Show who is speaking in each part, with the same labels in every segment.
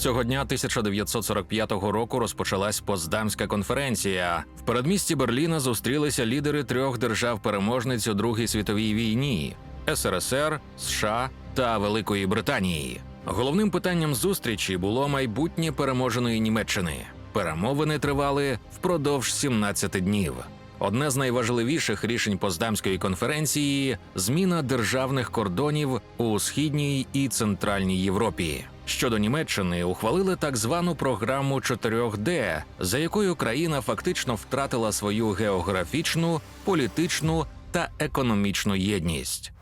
Speaker 1: Цього дня 1945 року розпочалась Поздамська конференція. В передмісті Берліна зустрілися лідери трьох держав-переможниць у Другій світовій війні СРСР, США та Великої Британії. Головним питанням зустрічі було майбутнє переможеної Німеччини. Перемовини тривали впродовж 17 днів. Одне з найважливіших рішень Поздамської конференції зміна державних кордонів у східній і центральній Європі. Щодо Німеччини ухвалили так звану програму 4D, за якою країна фактично втратила свою географічну, політичну та економічну єдність.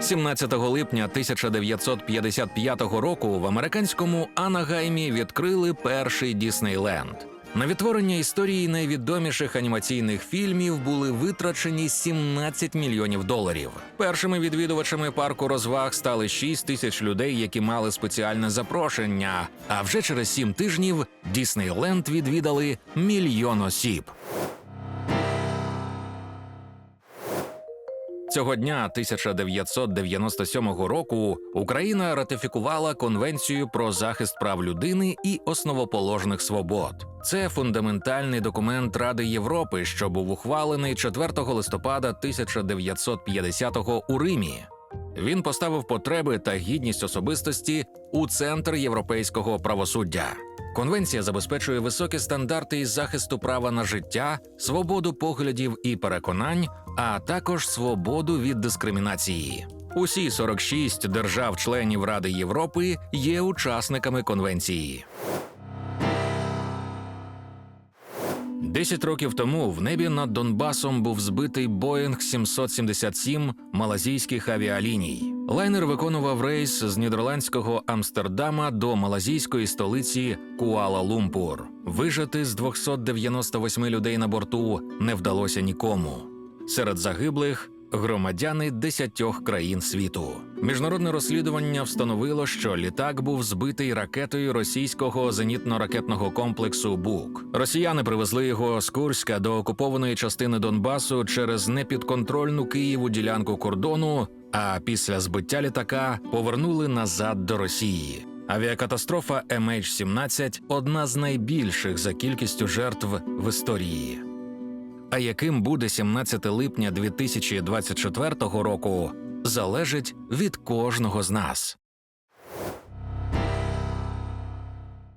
Speaker 1: 17 липня 1955 року в американському Анагаймі відкрили перший Діснейленд. На відтворення історії найвідоміших анімаційних фільмів були витрачені 17 мільйонів доларів. Першими відвідувачами парку розваг стали 6 тисяч людей, які мали спеціальне запрошення. А вже через 7 тижнів Діснейленд відвідали мільйон осіб. Цього дня 1997 року Україна ратифікувала Конвенцію про захист прав людини і основоположних свобод. Це фундаментальний документ Ради Європи, що був ухвалений 4 листопада 1950-го у Римі. Він поставив потреби та гідність особистості у центр європейського правосуддя. Конвенція забезпечує високі стандарти із захисту права на життя, свободу поглядів і переконань, а також свободу від дискримінації. Усі 46 держав-членів Ради Європи є учасниками конвенції. Десять років тому в небі над Донбасом був збитий Боїнг 777 малазійських авіаліній. Лайнер виконував рейс з нідерландського Амстердама до малазійської столиці Куала-Лумпур. Вижити з 298 людей на борту не вдалося нікому. Серед загиблих громадяни десятьох країн світу. Міжнародне розслідування встановило, що літак був збитий ракетою російського зенітно-ракетного комплексу БУК. Росіяни привезли його з Курська до окупованої частини Донбасу через непідконтрольну Києву ділянку кордону. А після збиття літака повернули назад до Росії. Авіакатастрофа MH17 – одна з найбільших за кількістю жертв в історії. А яким буде 17 липня 2024 року, залежить від кожного з нас.